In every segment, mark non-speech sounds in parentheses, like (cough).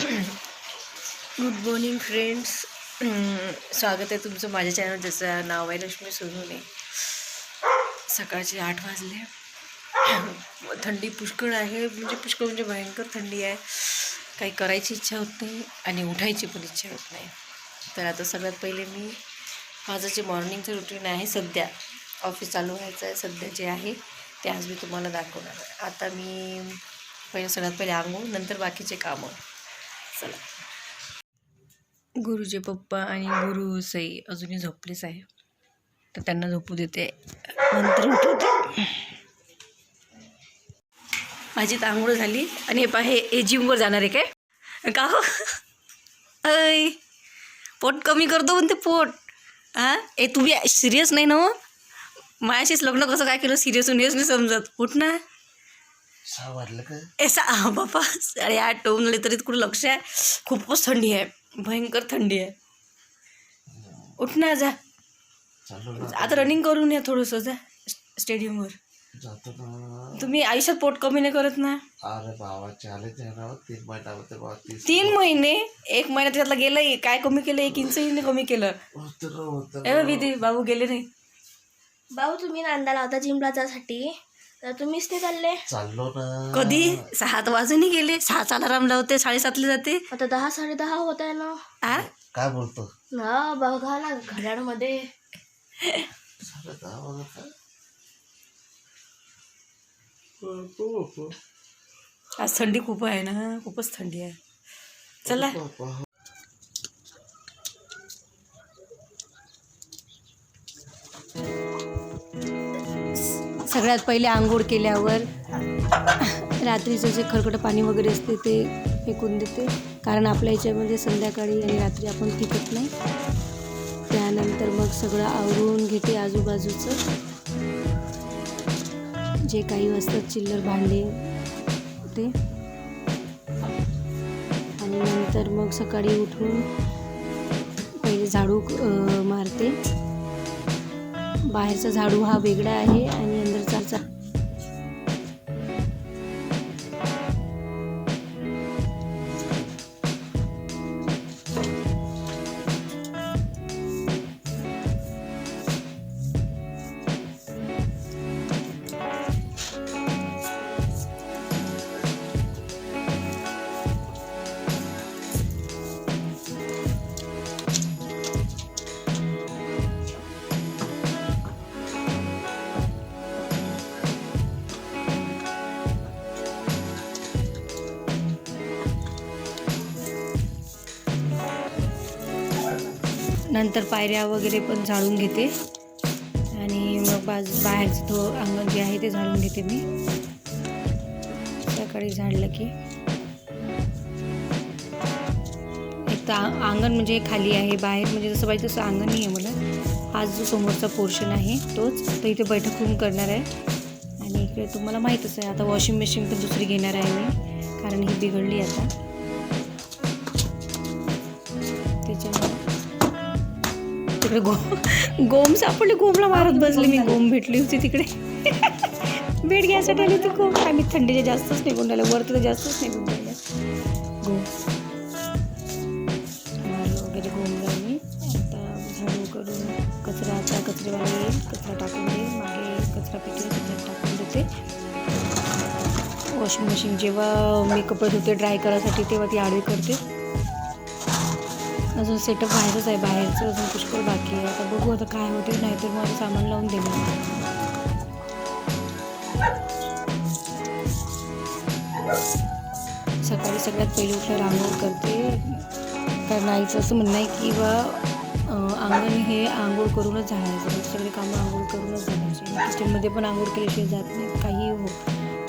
Good morning friends स्वागत आहे तुमचं माझ्या चॅनल ज्याचं नाव आहे लक्ष्मी सोनूने. सकाळचे आठ वाजले. थंडी पुष्कळ आहे. म्हणजे पुष्कळ म्हणजे भयंकर थंडी आहे. काही करायची इच्छा होत नाही आणि उठायची पण इच्छा होत नाही. तर आता सगळ्यात पहिले मी माझं जे मॉर्निंगचं रुटीन आहे सध्या ऑफिस चालू व्हायचं आहे सध्या जे आहे ते आज मी तुम्हाला दाखवणार आहे. आता मी पहिले सगळ्यात पहिले आंघोळ नंतर बाकीचे कामं. चला. गुरुचे पप्पा आणि गुरु सई अजूनही झोपलेच आहे. तर त्यांना झोपू देते. नंतर उठवते. माझी तांगूळ झाली. आणि हे पा हे हे जिमवर जाणार आहे काय? का हो? पोट कमी करतो म्हणते पोट. हां ए तुम्ही सिरियस नाही ना हो? माझ्याशीच लग्न कसं काय केलं? सिरियस सिरियस नाही समजत. उठ ना. सहा वाजलं का? हा बापा अरे या टोमले तरी कुठं लक्ष आहे. खूपच थंडी आहे. भयंकर थंडी आहे. उठ ना जा. चालू ना आता रनिंग करून या थोडंसं जा. स्टेडियमवर जातो ना तुम्ही आयुष्यात पोट कमी नाही करत ना? अरे बाबा ना. तीन महिना होते बाबा तीस तीन महिने? एक महिना त्यातला गेलं काय कमी केलं? एक नाही कमी केलं. होतं ना होतं ए विधी बाबू गेले नाही. भाऊ तुम्ही नांदाला होता जिमला जासाठी तर तुम्हीच ते चालले चाललो ना. कधी? सात वाजूनही गेले. सहाचा अलाराम लावते साडेसातला जाते. आता दहा साडे दहा होत आहे ना. आ? काय बोलतो? हा बघा ना घड्याळमध्ये. साडे दहा वाजता आज थंडी खूप आहे ना. खूपच थंडी आहे. चला. सगळ्यात पहिले आंघोळ केल्यावर रात्रीचं जे खरकटं पाणी वगैरे असते ते फेकून देते. कारण आपल्या याच्यामध्ये संध्याकाळी आणि रात्री आपण फिकत नाही. त्यानंतर मग सगळं आवरून घेते आजूबाजूचं. जे काही असतात चिल्लर भांडे ते. आणि नंतर मग सकाळी उठून पहिले झाडू मारते. बाहेरचा झाडू हा वेगळा आहे आणि नंतर पायऱ्या वगैरे पण झाडून घेते. आणि मग बाज बाहेरचं तो अंगण जे आहे ते झाडून घेते मी. सकाळी झाडलं की. एक तर अंगण म्हणजे खाली आहे बाहेर म्हणजे जसं पाहिजे तसं अंगण नाही आहे मला. आज जो समोरचा पोर्शन आहे तोच. तर इथे बैठक रूम करणार आहे. आणि इकडे तुम्हाला माहीतच आहे आता वॉशिंग मशीन पण दुसरी घेणार आहे मी कारण ही बिघडली आता. त्याच्यामुळे तिकडे गो गोम सापडले गोमला मारत बसले मी. गोम भेटली होती तिकडे. भेट घ्यायसाठी आली होती गोम. आम्ही थंडीचे जास्तच निघून राहिल्या वर तर जास्तच निघून राहिल्या गोम. वगैरे गोमला मी. आता झाडू करून कचरा आता कचरेवाला येईल कचरा टाकून देईल मागे कचरा पेटी कचरा टाकून देते. वॉशिंग मशीन जेव्हा मी कपडे धुते ड्राय करायसाठी तेव्हा ती आडवी करते. अजून सेटअप बाहेरच आहे. बाहेरचं अजून पुष्कळ बाकी आहे. आता बघू आता काय होते नाहीतर मग सामान लावून देणार. सकाळी सगळ्यात पहिले उठल्यावर आंघोळ करते. कारण आईचं असं म्हणणं आहे की बा अंगण हे आंघोळ करूनच झाडायचं. म्हणजे सगळे कामं आंघोळ करूनच झाडायचे. किचनमध्ये पण आंघोळ केल्याशिवाय जात नाही. काही हो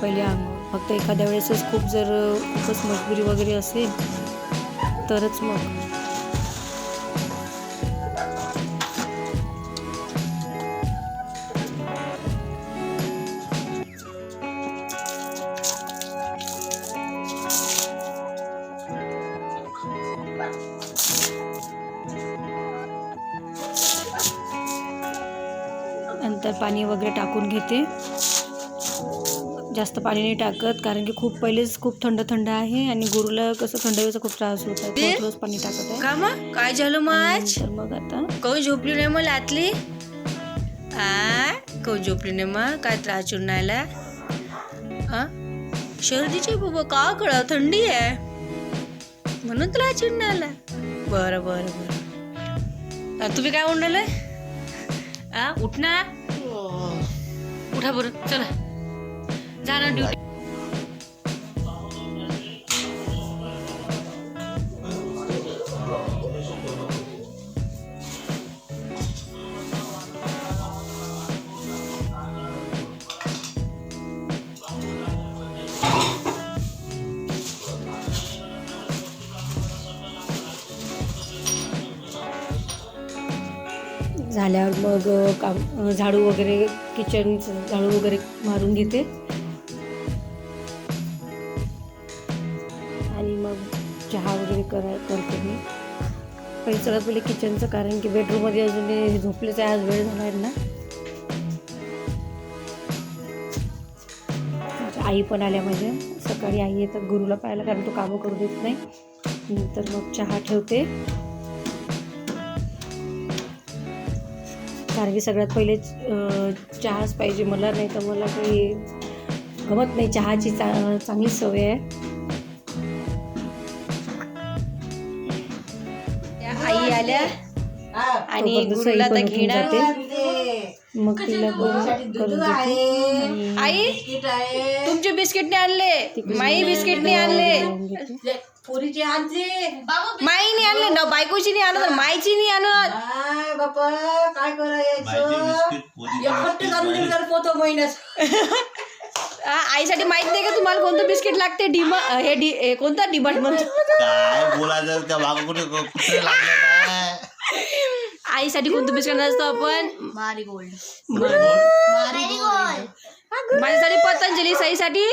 पहिले आंघोळ. फक्त एखाद्या वेळेसच खूप जर खूपच मजबुरी वगैरे असेल तरच मग. पाणी वगैरे टाकून घेते. जास्त पाणी नाही टाकत कारण की खूप पहिलेच खूप थंड थंड आहे आणि गुरुला कसं थंड वेळेचा खूप त्रास होत आहे. थोडंच पाणी टाकत आहे. का मग? काय झालं मग हो, मग आता काहून झोपली नाही मग लातली? आ? काहून झोपली नाही मग? काय त्रास चुरून आला आ? सर्दीची बाबा का कळ थंडी आहे. म्हणून तुला चिडून आला बरं बरं बरं. तुम्ही काय म्हणलं आ उठ ना उठा बरं चला जा झाल्यावर मग काम झाडू वगैरे किचन झाडू वगैरे मारून घेते. आणि मग चहा वगैरे करा करते मी. पण सगळ्यात पहिले किचनचं कारण की बेडरूममध्ये अजून झोपलेच आहे आज वेळ झाला आहे ना आई पण आल्या माझ्या. सकाळी आई येतात गुरुला पाहायला कारण तो कामं करू देत नाही. नंतर मग चहा ठेवते. कारण की सगळ्यात पहिले चहाच पाहिजे मला नाही तर मला काही गमत नाही. चहाची चा चांगली सवय आहे. आई आल्या आणि गुरुला घेणार. मग तिला करून आई तुमचे बिस्किट नाही आणले माई बिस्किट नाही आणले. पोरीची आणते माई नाही आणले ना बायकोची नाही आणत माईची नाही आणत काय बापा काय करायचं? एकट्टे करून दिलं तर पोतो महिन्यात आ, आईसाठी माहीत नाही का तुम्हाला कोणतं बिस्किट लागते? डिमा हे डी हे कोणतं? डिमांड म्हणतो? काय बोलायचं त्या मागं कुठे कुठे लागलं काय? आईसाठी कोणतं बिस्किट असतो आपण. Marie Gold. माझ्यासाठी पतंजली साईसाठी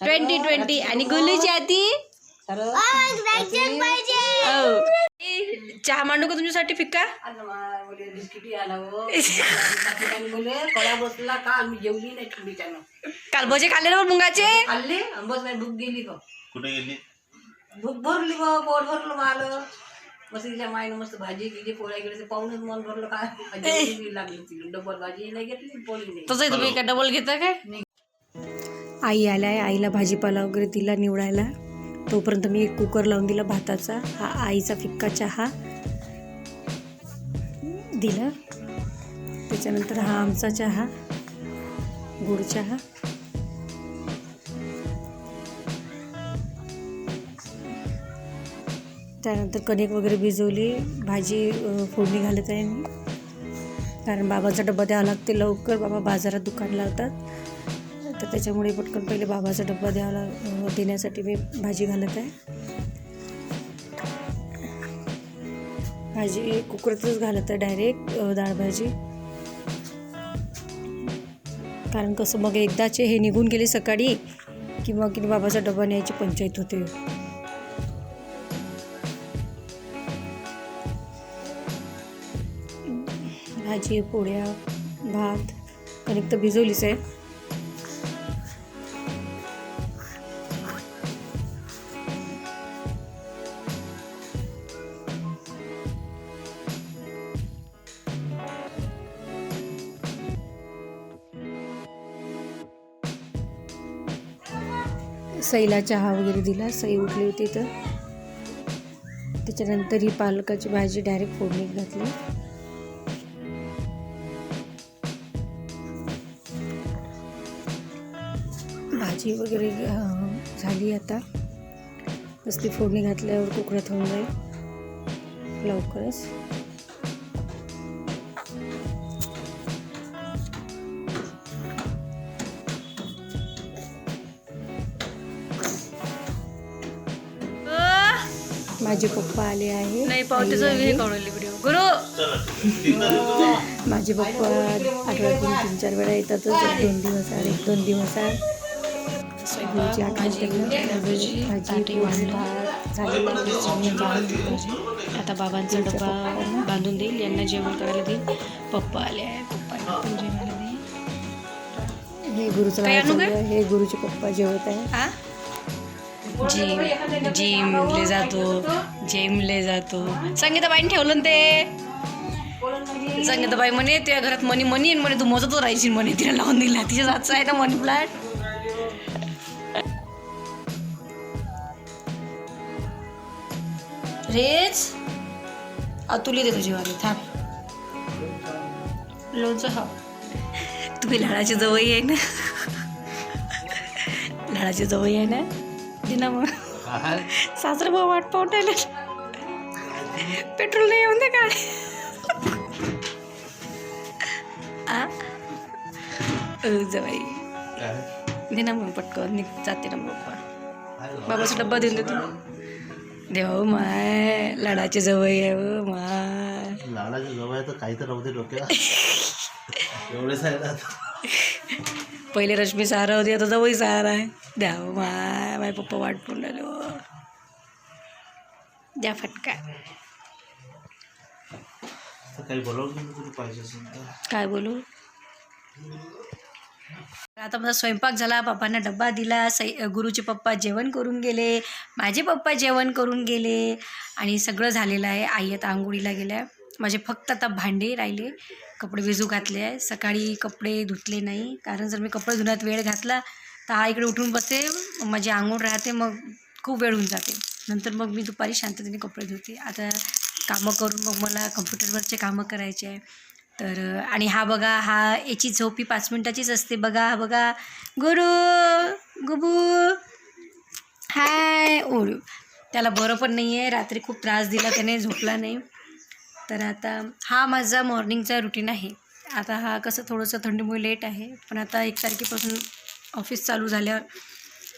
ट्वेंटी ट्वेंटी. आणि गुलीची आती? हो. चहा मांडू का तुमच्यासाठी फिक्का? (laughs) काल भजे खाल्ले ना मुंगाचे? खाल्ले? बस नाही भूक गेली का कुठे गेली? भूक भरली का पोट भरलं मला. मस्त तिच्या माईनं मस्त भाजी केली पोळ्या गेली पाहूनच मन भरलं काय लागली तिला डबल भाजी नाही घेतली पोळी नाही. तसंही तुम्ही काय डबल घेता काय? आई आलाय आईला भाजीपाला वगैरे दिला निवडायला. तोपर्यंत मी एक कुकर लावून दिला भाताचा. हा आईचा फिक्का चहा दिला. त्याच्यानंतर हा आमचा चहा गुड चहा. त्यानंतर कणिक वगैरे भिजवली भाजी फोडणी घालत आहे मी. कारण बाबाचा डबा द्यावा लागते लवकर बाबा बाजारात दुकान लावतात. तर त्याच्यामुळे पटकन पहिले बाबाचा डब्बा द्यावा देण्यासाठी मी भाजी घालत आहे. भाजी कुकरातच घालत आहे डायरेक्ट डाळ भाजी. कारण कसं मग एकदाचे हे निघून गेले सकाळी की मग बाबाचा डबा न्यायची पंचायत होते. भाजी पोळ्या भात कणिक तर भिजवलीच आहे. सईला चहा वगैरे दिला. सई उठली होती तर त्याच्यानंतर ही पालकाची भाजी डायरेक्ट फोडणीत घातली. भाजी वगैरे झाली आता. बस ती फोडणी घातल्यावर कुकरात होऊन जाईल. लवकरच. माझे पप्पा आले आहे. नाही पावतीचं कळवली व्हिडिओ गुरु! माझे पप्पा आठवड्यातून तीन चार वेळा येतातच एक दोन दिवस एक दोन दिवस भाजी. आता बाबांचा डब्बा बांधून देईल यांना जेवण करायला देईल. पप्पा आले आहे पप्पांना पण जेवायला देईल. हे गुरुचं. हे गुरुचे पप्पा जेवत आहे हा जिम जिमले जातो जिमले जातो. संगीताबाईने ठेवलं ना ते? संगीताबाई म्हणे त्या घरात मनी मनी आणि म्हणे तू मोजत राहायची म्हणे तिला लावून दिला. तिच्या हातचा आहे ना मनी प्लांट? रेच अतुली दे तुझी वाली थांब. लोणचं हा तुम्ही लाडाची जवळ आहे ना? लाडाची जवळ आहे ना? दे ना मग सासरे भाऊ वाट पाहून राहिले. पेट्रोल नाही येऊन दे गाडी. जवाई. काय? दे ना मग पटकन निघ जाते ना मग बाबाचा डब्बा देऊन देतो देवा माय लाडाची जवळ आहे हो माय. लाडाच्या जवळ आहे तर काही तर एवढेच आहे ना आता. पहिले रश्मी सहारा होती आता जवळ सहारा आहे. द्या हो माय माय पप्पा वाट पाहून राहिले. द्या फटका. काही काय बोलू? आता माझा स्वयंपाक झाला पप्पांना डब्बा दिला सै गुरुचे पप्पा जेवण करून गेले माझे पप्पा जेवण करून गेले आणि सगळं झालेलं आहे. आई आता आंघोळीला गेल्या. माझे फक्त आता भांडे राहिले. कपडे विजू घातले आहे. सकाळी कपडे धुतले नाही. कारण जर मी कपडे धुण्यात वेळ घातला तर हा इकडे उठून बसते माझी आंघोळ राहते मग खूप वेळ होऊन जाते. नंतर मग मी दुपारी शांततेने कपडे धुते. आता कामं करून मग मला कम्प्युटरवरचे कामं करायचे आहे. तर आणि हा बघा हा याची झोपी पाच मिनटाचीच असते. बघा हा बघा. गुरु गुबू. हाय. ओढू त्याला बरं पण नाही आहे रात्री खूप त्रास दिला त्याने झोपला नाही. तर आता हा माझा मॉर्निंगचा रुटीन आहे. आता हा कसं थोडंसं थंडीमुळे लेट आहे. पण आता एक तारखेपासून ऑफिस चालू झाल्यावर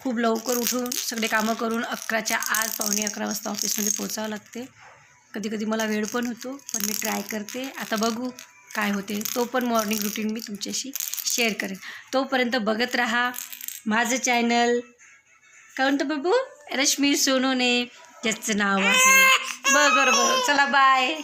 खूप लवकर उठून सगळे कामं करून अकराच्या आज पावणे अकरा वाजता ऑफिसमध्ये पोचावं लागते. कधी कधी मला वेळ पण होतो पण मी ट्राय करते. आता बघू काय होते. तो पण मॉर्निंग रुटीन मी तुमच्याशी शेअर करेन. तोपर्यंत बघत राहा माझं चॅनल काऊन तर बाबू? रश्मी सोनूने. ज्याचं नाव आहे. बरं बरं बरं. चला बाय